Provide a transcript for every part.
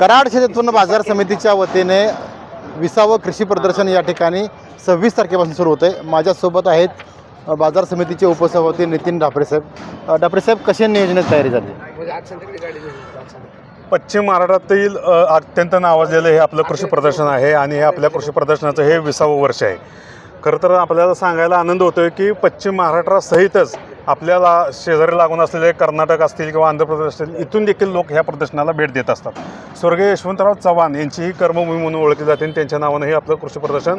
कराड शेती उत्पन्न बाजार समितीच्या वतीने विसावं कृषी प्रदर्शन या ठिकाणी सव्वीस तारखेपासून सुरू होतं आहे माझ्यासोबत आहेत बाजार समितीचे उपसभापती नितीन डापरे साहेब. अ, डापरे साहेब कशा नियोजनाची तयारी झाली? पश्चिम महाराष्ट्रातील अत्यंत नावाजलेलं हे आपलं कृषी प्रदर्शन आहे आणि हे आपल्या कृषी प्रदर्शनाचं हे विसावं वर्ष आहे. खरं तर आपल्याला सांगायला आनंद होतो आहे की पश्चिम महाराष्ट्रासहितच आपल्याला शेजारी लागून असलेले कर्नाटक असतील किंवा आंध्र प्रदेश असतील इथून देखील लोक ह्या प्रदर्शनाला भेट देत असतात. स्वर्गीय यशवंतराव चव्हाण यांची ही कर्मभूमी म्हणून ओळखली जाते आणि त्यांच्या नावानं हे आपलं कृषी प्रदर्शन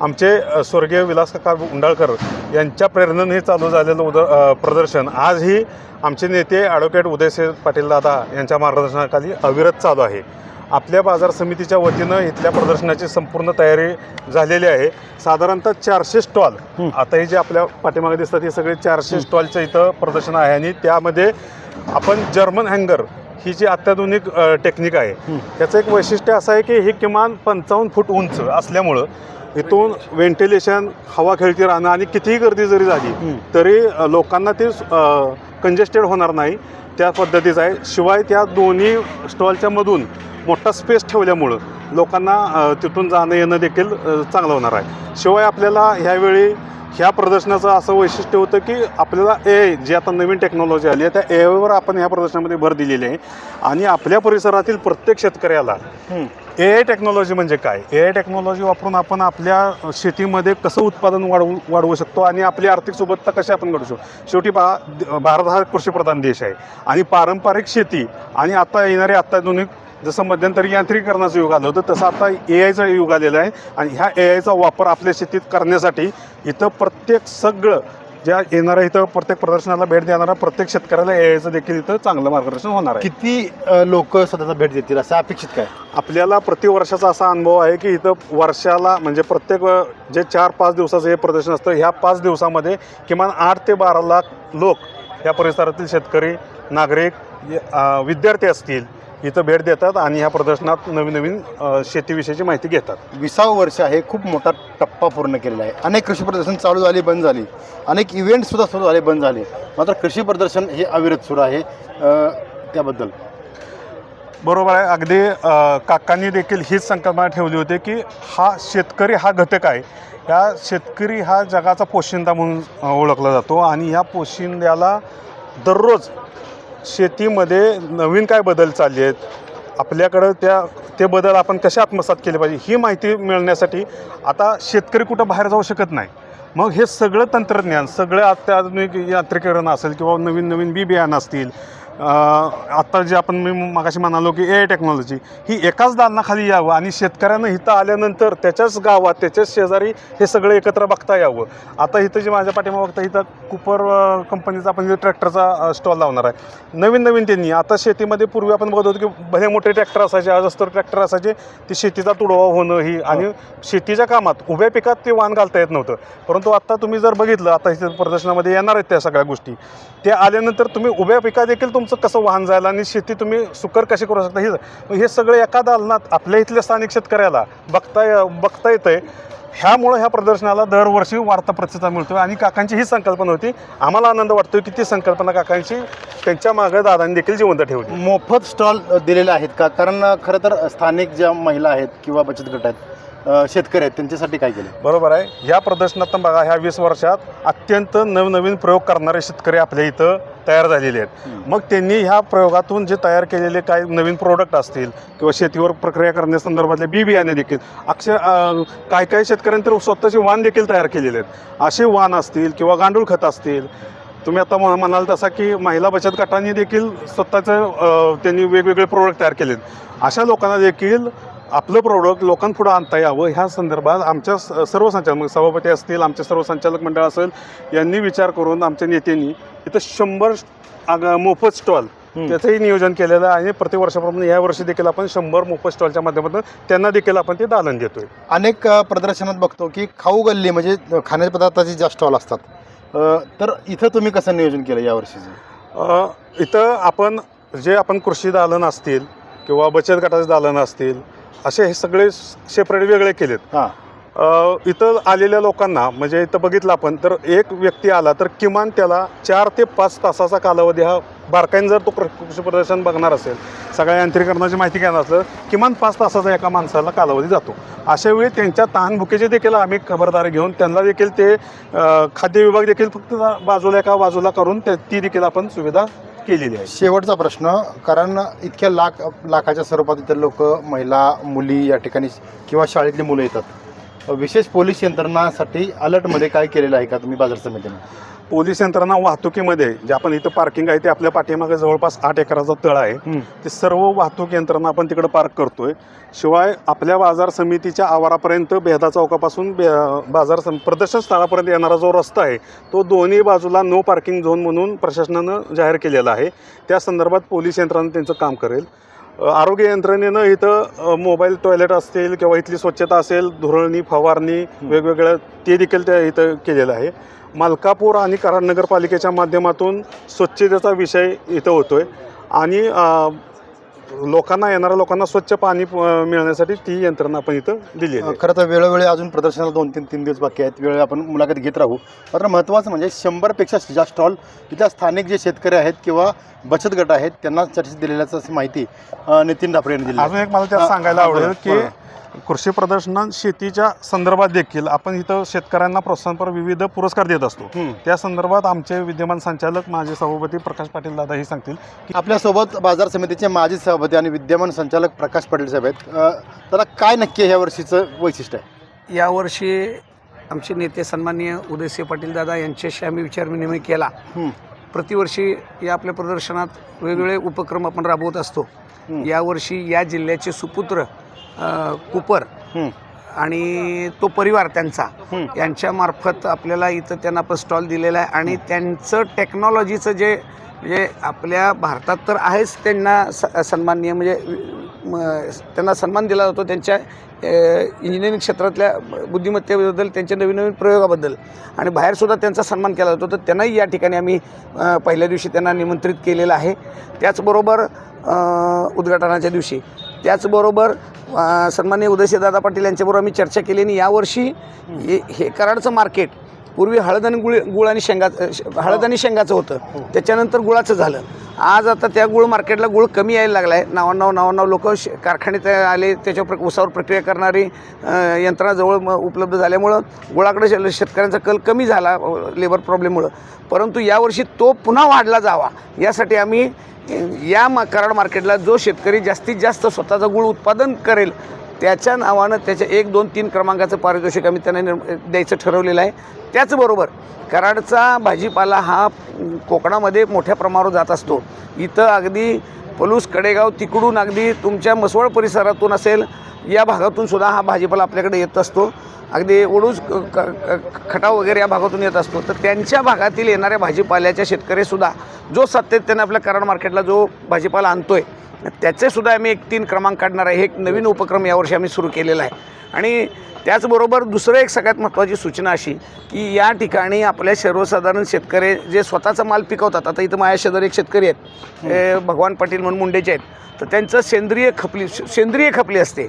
आमचे स्वर्गीय विलास काका उंडाळकर यांच्या प्रेरणेने हे चालू झालेलं उद प्रदर्शन. आजही आमचे नेते ॲडव्होकेट उदयसिंह पाटील दादा यांच्या मार्गदर्शनाखाली अविरत चालू आहे. आपल्या बाजार समितीच्या वतीनं इथल्या प्रदर्शनाची संपूर्ण तयारी झालेली आहे. साधारणतः चारशे स्टॉल. आता हे जे आपल्या पाठीमागे दिसतात हे सगळे चारशे स्टॉलचं इथं प्रदर्शन आहे आणि त्यामध्ये आपण जर्मन हँगर ही जी अत्याधुनिक टेक्निक आहे त्याचं एक वैशिष्ट्य असं आहे की हे किमान पंचावन्न फूट उंच असल्यामुळं इथून व्हेंटिलेशन हवा खेळती राहणं आणि कितीही गर्दी जरी झाली तरी लोकांना ते कंजेस्टेड होणार नाही. त्या पद्धतीचं आहे. शिवाय त्या दोन्ही स्टॉलच्या मधून मोठा स्पेस ठेवल्यामुळं लोकांना तिथून जाणं येणं देखील चांगलं होणार आहे. शिवाय आपल्याला ह्यावेळी ह्या प्रदर्शनाचं असं वैशिष्ट्य होतं की आपल्याला ए जे आता नवीन टेक्नॉलॉजी आली आहे त्या एवर आपण ह्या प्रदर्शनामध्ये भर दिलेली आहे. आणि आपल्या परिसरातील प्रत्येक शेतकऱ्याला ए आय टेक्नॉलॉजी म्हणजे काय? ए आय टेक्नॉलॉजी वापरून आपण आपल्या शेतीमध्ये कसं उत्पादन वाढवू वाढवू शकतो आणि आपली आर्थिक सोबतता कशी आपण घडू शकतो? शेवटी बा भारत हा कृषीप्रधान देश आहे. आणि पारंपरिक शेती आणि आता येणारे अत्याधुनिक जसं मध्यंतरी यांत्रिकीकरणाचं युग आलं होतं तसं आता ए आयचं युग आलेलं आहे. आणि ह्या ए आयचा वापर आपल्या शेतीत करण्यासाठी इथं प्रत्येक सगळं ज्या येणाऱ्या इथं प्रत्येक प्रदर्शनाला भेट देणारा प्रत्येक शेतकऱ्याला ए आयचं देखील इथं चांगलं मार्गदर्शन होणार आहे. किती लोक स्वतःचा भेट देतील? असं अपेक्षित काय? आपल्याला प्रतिवर्षाचा असा अनुभव आहे की इथं वर्षाला म्हणजे प्रत्येक जे चार पाच दिवसाचं हे प्रदर्शन असतं ह्या पाच दिवसामध्ये किमान आठ ते बारा लाख लोक या परिसरातील शेतकरी नागरिक विद्यार्थी असतील. इथं भेट देतात आणि ह्या प्रदर्शनात नवीन नवीन शेतीविषयीची माहिती घेतात. विसावं वर्ष आहे खूप मोठा टप्पा पूर्ण केलेला आहे. अनेक कृषी प्रदर्शन चालू झाली बंद झाली. अनेक इव्हेंटसुद्धा सुरू झाले बंद झाले. मात्र कृषी प्रदर्शन हे अविरत सुरू आहे त्याबद्दल. बरोबर आहे. अगदी काकांनी देखील हीच संकल्पना ठेवली होती की हा शेतकरी हा घटक आहे. या शेतकरी हा जगाचा पोशिंदा म्हणून ओळखला जातो आणि ह्या पोशिंद्याला दररोज शेतीमध्ये नवीन काय बदल चालले आहेत? आपल्याकडं त्या ते बदल आपण कसे आत्मसात केले पाहिजे ही माहिती मिळण्यासाठी आता शेतकरी कुठं बाहेर जाऊ शकत नाही. मग हे सगळं तंत्रज्ञान सगळं अत्याधुनिक यांत्रिकरण असेल किंवा नवीन नवीन बी बियाणं असतील आत्ता जे आपण मी मागाशी म्हणालो की ए आय टेक्नॉलॉजी ही एकाच दालनाखाली यावं आणि शेतकऱ्यांना इथं आल्यानंतर त्याच्याच गावात त्याच्याच शेजारी हे सगळं एकत्र बघता यावं. आता इथं जे माझ्या पाठीमागे बघता इथं कुपर कंपनीचा आपण जे ट्रॅक्टरचा स्टॉल लावणार आहे. नवीन नवीन त्यांनी आता शेतीमध्ये पूर्वी आपण बघत होतो की भले मोठे ट्रॅक्टर असायचे आज असतं ट्रॅक्टर असायचे ते शेतीचा तुडवा होणं ही आणि शेतीच्या कामात उभ्या पिकात ते वाहन घालता येत नव्हतं. परंतु आता तुम्ही जर बघितलं आता इथे प्रदर्शनामध्ये येणार आहेत त्या सगळ्या गोष्टी. ते आल्यानंतर तुम्ही उभ्या पिकात देखील तुमचं कसं वाहन जायला आणि शेती तुम्ही सुकर कशी करू शकता? हे हे सगळं एका दालनात आपल्या इथल्या स्थानिक शेतकऱ्याला बघता ये- बघता येतंय. ह्यामुळं ह्या प्रदर्शनाला दरवर्षी वाढता प्रतिसाद मिळतो आणि काकांची ही संकल्पना होती. आम्हाला आनंद वाटतो की ती संकल्पना काकांची त्यांच्या मागं दादांनी देखील जिवंत ठेवली. मोफत स्टॉल दिलेले आहेत का? कारण खरं तर स्थानिक ज्या महिला आहेत किंवा बचत गट आहेत शेतकरी आहेत त्यांच्यासाठी काय केलं? बरोबर आहे. ह्या प्रदर्शनात बघा ह्या वीस वर्षात अत्यंत नवनवीन प्रयोग करणारे शेतकरी आपल्या इथं तयार झालेले आहेत. मग त्यांनी ह्या प्रयोगातून जे तयार केलेले काही नवीन प्रोडक्ट असतील किंवा शेतीवर प्रक्रिया करण्यासंदर्भातले बी बियाणे देखील अक्षर अं, काही काही शेतकऱ्यांनी तर स्वतःचे वाण देखील तयार केलेले आहेत. असे वाण असतील किंवा गांडूळ खत असतील तुम्ही आता म्ह- म्हणाल तसा की महिला बचत गटांनी देखील स्वतःचं त्यांनी वेगवेगळे प्रोडक्ट तयार केलेत. अशा लोकांना देखील आपलं प्रोडक्ट लोकांपुढं आणता यावं ह्या संदर्भात आमच्या स- सर्व संचालक सभापती असतील आमचे सर्व संचालक मंडळ असेल यांनी विचार करून आमच्या नेत्यांनी इथं शंभर आग- मोफत स्टॉल त्याचंही नियोजन केलेलं आहे. आणि प्रतिवर्षाप्रमाणे या वर्षी देखील आपण शंभर मोफत स्टॉलच्या माध्यमातून त्यांना देखील आपण ते दालन देतोय. अनेक प्रदर्शनात बघतो की खाऊ गल्ली म्हणजे खाद्यपदार्थाचे ज्या स्टॉल असतात तर इथं तुम्ही कसं नियोजन केलं यावर्षीचं इथं आपण जे आपण कृषी दालन असतील किंवा बचत गटाचे दालन असतील असे हे सगळे सेपरेट वेगळे केलेत. हां. अ, इथं आलेल्या लोकांना म्हणजे इथं बघितलं आपण तर एक व्यक्ती आला तर किमान त्याला चार ते पाच तासाचा कालावधी हा बारकाईने जर तो कृ- कृषी प्रदर्शन बघणार असेल सगळ्या यांत्रिकरणाची माहिती घेणार असलं किमान पाच तासाचा एका माणसाला कालावधी जातो. अशा वेळी त्यांच्या तहानभुकेचे देखील आम्ही खबरदारी घेऊन त्यांना देखील ते अ, खाद्य विभाग देखील फक्त बाजूला एका बाजूला करून ते ती देखील आपण सुविधा केलेली आहे. शेवटचा प्रश्न कारण इतक्या लाख लाखाच्या स्वरूपात इतर लोक महिला मुली या ठिकाणी किंवा शाळेतली मुलं येतात. विशेष पोलीस यंत्रणासाठी अलर्टमध्ये काय केलेलं आहे का तुम्ही बाजार समितीने? पोलीस यंत्रणा वाहतुकीमध्ये जे आपण इथं पार्किंग आहे ते आपल्या पाठीमागे जवळपास आठ एकराचा तळ आहे. ते सर्व वाहतूक यंत्रणा आपण तिकडे पार्क करतोय. शिवाय आपल्या बाजार समितीच्या आवारापर्यंत बेहदा चौकापासून बे बाजार सम प्रदर्शन स्थळापर्यंत येणारा जो रस्ता आहे तो दोन्ही बाजूला नो पार्किंग झोन म्हणून प्रशासनानं जाहीर केलेला आहे. त्या संदर्भात पोलीस यंत्रणा त्यांचं काम करेल. आरोग्य यंत्रणेनं इथं मोबाईल टॉयलेट असतील किंवा इथली स्वच्छता असेल धुरळणी फवारणी वेगवेगळ्या ते देखील त्या इथं केलेलं आहे. मालकापूर आणि कराड नगरपालिकेच्या माध्यमातून स्वच्छतेचा विषय इथं होतो आहे आणि लोकांना येणाऱ्या लोकांना स्वच्छ पाणी अ, मिळण्यासाठी ती यंत्रणा आपण इथं दिलेली आहे. खरं तर वेळोवेळी अजून प्रदर्शनाला दोन तीन तीन दिवस बाकी आहेत. वेळ आपण मुलाखत घेत राहू. मात्र महत्त्वाचं म्हणजे शंभरपेक्षा जास्त स्टॉल इथल्या स्थानिक जे शेतकरी आहेत किंवा बचत गट आहेत त्यांना चर्चेत दिलेल्याचं अशी माहिती अ, नितीन डापरे यांनी दिली अजून एक मला त्यात सांगायला आवडेल की. कृषी प्रदर्शनात शेतीच्या संदर्भात देखील आपण इथं शेतकऱ्यांना प्रोत्साहनपर विविध पुरस्कार देत असतो. त्या संदर्भात आमचे विद्यमान संचालक माजी सभापती प्रकाश पाटील दादा हे सांगतील की आपल्यासोबत बाजार समितीचे माजी सभापती आणि विद्यमान संचालक प्रकाश पाटील साहेब आहेत त्याला काय नक्की ह्या वर्षीचं वैशिष्ट्य आहे यावर्षी आमचे नेते सन्माननीय उदयसिंह पाटील दादा यांच्याशी आम्ही विचारविनिमय केला हं. प्रतिवर्षी या आपल्या प्रदर्शनात वेगवेगळे उपक्रम आपण राबवत असतो. यावर्षी या जिल्ह्याचे सुपुत्र अ, कुपर हं. आणि तो परिवार त्यांचा हं. यांच्यामार्फत आपल्याला इथं त्यांना पण स्टॉल दिलेला आहे आणि त्यांचं टेक्नॉलॉजीचं जे म्हणजे आपल्या भारतात तर आहेच त्यांना स सन्माननीय म्हणजे म, त्यांना सन्मान दिला जातो त्यांच्या इंजिनिअरिंग क्षेत्रातल्या बुद्धिमत्तेबद्दल त्यांच्या नवीन नवीन प्रयोगाबद्दल आणि बाहेरसुद्धा त्यांचा सन्मान केला जातो तर त्यांनाही या ठिकाणी आम्ही अ, पहिल्या दिवशी त्यांना निमंत्रित केलेलं आहे त्याचबरोबर अ, उद्घाटनाच्या दिवशी त्याचबरोबर अ, सन्माननीय उदयसिंहदादा पाटील यांच्याबरोबर आम्ही चर्चा केली आणि यावर्षी हे हे कराडचं मार्केट पूर्वी हळद आणि गुळ गुळ आणि शेंगा हळद आणि शेंगाचं होतं. त्याच्यानंतर गुळाचं झालं. आज आता त्या गुळ मार्केटला गुळ कमी यायला लागला आहे. नावांनाव नावांनाव लोक कारखान्यात आले त्याच्यावर प्र उसावर प्रक्रिया करणारी यंत्रणा जवळ उपलब्ध झाल्यामुळं गुळाकडे शे- शेतकऱ्यांचा कल कमी झाला लेबर प्रॉब्लेममुळं परंतु यावर्षी तो पुन्हा वाढला जावा. यासाठी आम्ही या मा कराड मार्केटला जो शेतकरी जास्तीत जास्त स्वतःचा गुळ उत्पादन करेल त्याच्या नावानं त्याच्या एक दोन तीन क्रमांकाचं पारितोषिक आम्ही त्यांना निर्म- द्यायचं ठरवलेलं आहे. त्याचबरोबर कराडचा भाजीपाला हा कोकणामध्ये मोठ्या प्रमाणावर जात असतो. इथं अगदी पलूस कडेगाव तिकडून अगदी तुमच्या मसवळ परिसरातून असेल या भागातून सुद्धा हा भाजीपाला आपल्याकडे येत असतो. अगदी ओडूस क- खटाव वगैरे या भागातून येत असतो. तर त्यांच्या भागातील येणाऱ्या भाजीपाल्याच्या शेतकरीसुद्धा जो सातत्याने आपल्या कराड मार्केटला जो भाजीपाला आणतो आहे त्याचेसुद्धा आम्ही एक तीन क्रमांक काढणार आहे. हे एक नवीन उपक्रम यावर्षी आम्ही सुरू केलेला आहे. आणि त्याचबरोबर दुसरं एक सगळ्यात महत्त्वाची सूचना अशी की या ठिकाणी आपल्या सर्वसाधारण शेतकरी जे स्वतःचा माल पिकवतात आता इथं माझ्या शेजारी एक शेतकरी आहेत भगवान पाटील म्हणून मुंडेचे आहेत तर त्यांचं सेंद्रिय खपली सेंद्रिय खपली असते.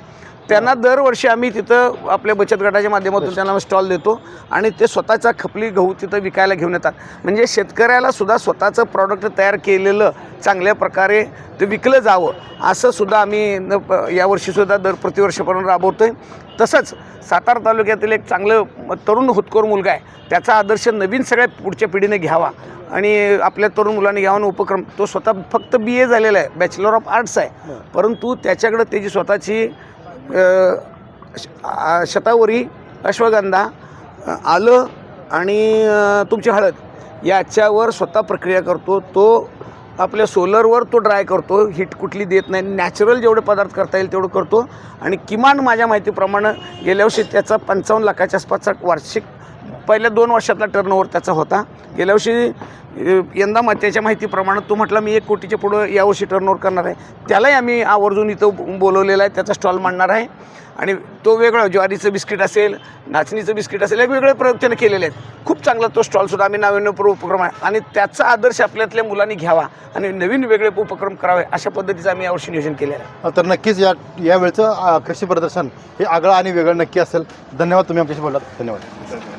त्यांना दरवर्षी आम्ही तिथं आपल्या बचत गटाच्या माध्यमातून त्यांना स्टॉल देतो आणि ते स्वतःचा खपली गहू तिथं विकायला घेऊन येतात. म्हणजे शेतकऱ्याला सुद्धा स्वतःचं प्रॉडक्ट तयार केलेलं चांगल्या प्रकारे ते विकलं जावं असं सुद्धा आम्ही यावर्षीसुद्धा दर प्रतिवर्षपर्यंत राबवतो आहे तसंच सातारा तालुक्यातील एक चांगलं तरुण होतकोर मुलगा आहे. त्याचा आदर्श नवीन सगळ्या पुढच्या पिढीने घ्यावा. आणि आपल्या तरुण मुलांनी घ्यावा उपक्रम तो स्वतः फक्त बी ए झालेला आहे. बॅचलर ऑफ आर्ट्स आहे. परंतु त्याच्याकडं त्याची स्वतःची शतावरी अश्वगंधा आलं आणि तुमची हळद. याच्यावर स्वतः प्रक्रिया करतो तो आपल्या सोलरवर तो ड्राय करतो हीट कुठली देत नाही. नॅचरल जेवढे पदार्थ करता येईल तेवढं करतो. आणि किमान माझ्या माहितीप्रमाणे गेल्या वर्षी त्याचा पंचावन्न लाखाच्या आसपासचा वार्षिक पहिल्या दोन वर्षातला टर्नओव्हर त्याचा होता. गेल्या वर्षी यंदा मग त्याच्या माहितीप्रमाणे तो म्हटला मी एक कोटीच्या पुढं यावर्षी टर्नओव्हर करणार आहे. त्यालाही आम्ही आवर्जून इथं बोलवलेला आहे त्याचा स्टॉल मांडणार आहे. आणि तो वेगळा ज्वारीचं बिस्किट असेल नाचणीचं बिस्किट असेल वेगळे प्रयोग त्याने केलेले आहेत. खूप चांगला तो स्टॉलसुद्धा आम्ही नाविन्यपूर्व उपक्रम आहे. आणि त्याचा आदर्श आपल्यातल्या मुलांनी घ्यावा आणि नवीन वेगळे उपक्रम करावे अशा पद्धतीचं आम्ही यावर्षी नियोजन केलेलं आहे. तर नक्कीच या यावेळचं कृषी प्रदर्शन हे आगळं आणि वेगळं नक्की असेल. धन्यवाद तुम्ही आमच्याशी बोललात. धन्यवाद.